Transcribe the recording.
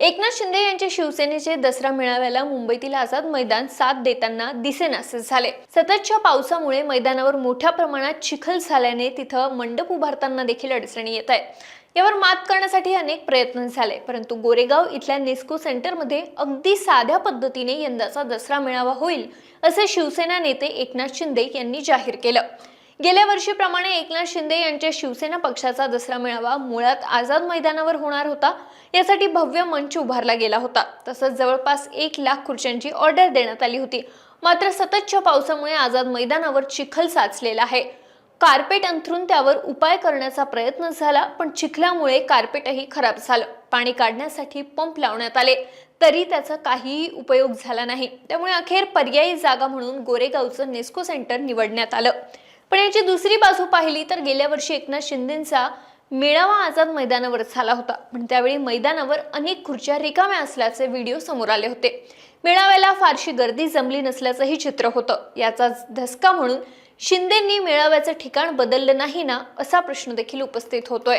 एकनाथ शिंदे यांच्या शिवसेनेचे दसरा मेळाव्याला मुंबईतील आझाद मैदान साथ देताना दिसेनासे झाले. सततच्या पावसामुळे मैदानावर मोठ्या प्रमाणात चिखल झाल्याने तिथं मंडप उभारताना देखील अडचणी येत आहेत. यावर मात करण्यासाठी अनेक प्रयत्न झाले परंतु गोरेगाव इथल्या नेस्को सेंटरमध्ये अगदी साध्या पद्धतीने यंदाचा दसरा मेळावा होईल असे शिवसेना नेते एकनाथ शिंदे यांनी जाहीर केलं. गेल्या वर्षीप्रमाणे एकनाथ शिंदे यांच्या शिवसेना पक्षाचा दसरा मेळावा मुळात आझाद मैदानावर होणार होता. यासाठी भव्य मंच उभारला गेला होता. तसंच जवळपास एक लाख खुर्च्यांची ऑर्डर देण्यात आली होती. मात्र सततच्या पावसामुळे आझाद मैदानावर चिखल साचलेला आहे. कार्पेट अंथरून त्यावर उपाय करण्याचा प्रयत्न झाला पण चिखलामुळे कार्पेटही खराब झालं. पाणी काढण्यासाठी पंप लावण्यात आले. तरी त्याचा काहीही उपयोग झाला नाही. त्यामुळे अखेर पर्यायी जागा म्हणून गोरेगावचं नेस्को सेंटर निवडण्यात आलं. पण याची दुसरी बाजू पाहिली तर गेल्या वर्षी एकनाथ शिंदेंचा मेळावा आझाद मैदानावर झाला होता. पण त्यावेळी मैदानावर अनेक खुर्च्या रिकाम्या असल्याचे व्हिडिओ समोर आले होते. मेळाव्याला फारशी गर्दी जमली नसल्याचंही चित्र होतं. याचा धसका म्हणून शिंदेंनी मेळाव्याचं ठिकाण बदललं नाही ना असा प्रश्न देखील उपस्थित होतोय.